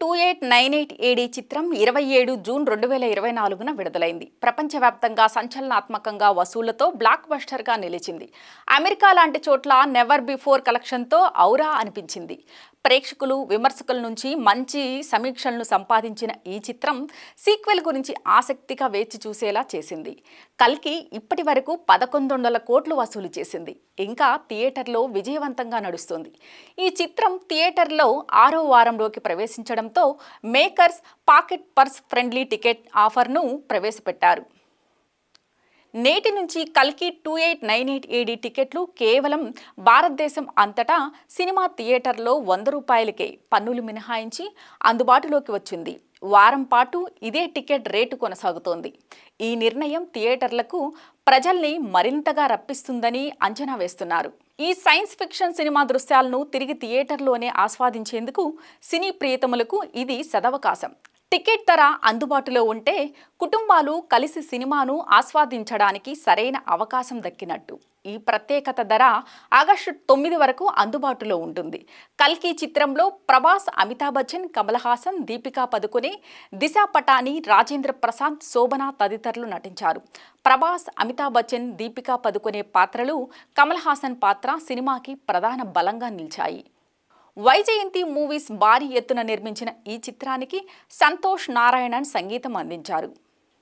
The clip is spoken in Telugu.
Two eight nine eight AD చిత్రం ఇరవై ఏడు జూన్ రెండు వేల ఇరవై నాలుగున విడుదలైంది. ప్రపంచవ్యాప్తంగా సంచలనాత్మకంగా వసూళ్ళతో బ్లాక్ బస్టర్గా నిలిచింది. అమెరికా లాంటి చోట్ల నెవర్ బిఫోర్ కలెక్షన్తో ఔరా అనిపించింది. ప్రేక్షకులు విమర్శకుల నుంచి మంచి సమీక్షలను సంపాదించిన ఈ చిత్రం సీక్వెల్ గురించి ఆసక్తిగా వేచి చూసేలా చేసింది. కల్కి ఇప్పటి వరకు పదకొండు వందల కోట్లు వసూలు చేసింది. ఇంకా థియేటర్లో విజయవంతంగా నడుస్తుంది. ఈ చిత్రం థియేటర్లో ఆరో వారంలోకి ప్రవేశించడంతో makers pocket purse friendly ticket ఆఫర్ను ప్రవేశపెట్టారు. నేటి నుంచి కల్కి two eight nine eight AD టికెట్లు కేవలం భారతదేశం అంతటా సినిమా థియేటర్లో వంద రూపాయలకే పన్నులు మినహాయించి అందుబాటులోకి వచ్చింది. వారం పాటు ఇదే టికెట్ రేటు కొనసాగుతోంది. ఈ నిర్ణయం థియేటర్లకు ప్రజల్ని మరింతగా రప్పిస్తుందని అంచనా వేస్తున్నారు. ఈ సైన్స్ ఫిక్షన్ సినిమా దృశ్యాలను తిరిగి థియేటర్లోనే ఆస్వాదించేందుకు సినీ ప్రియతములకు ఇది సదవకాశం. టికెట్ ధర అందుబాటులో ఉంటే కుటుంబాలు కలిసి సినిమాను ఆస్వాదించడానికి సరైన అవకాశం దక్కినట్టు. ఈ ప్రత్యేకత ధర ఆగస్టు తొమ్మిది వరకు అందుబాటులో ఉంటుంది. కల్కి చిత్రంలో ప్రభాస్ అమితాబ్ బచ్చన్ కమల్ హాసన్ దీపికా పదుకునే దిశా పటాని రాజేంద్ర ప్రసాద్ శోభన తదితరులు నటించారు. ప్రభాస్ అమితాబ్ బచ్చన్ దీపికా పదుకునే పాత్రలు కమల్ హాసన్ పాత్ర సినిమాకి ప్రధాన బలంగా నిలిచాయి. వైజయంతి మూవీస్ భారీ ఎత్తున నిర్మించిన ఈ చిత్రానికి సంతోష్ నారాయణన్ సంగీతం అందించారు.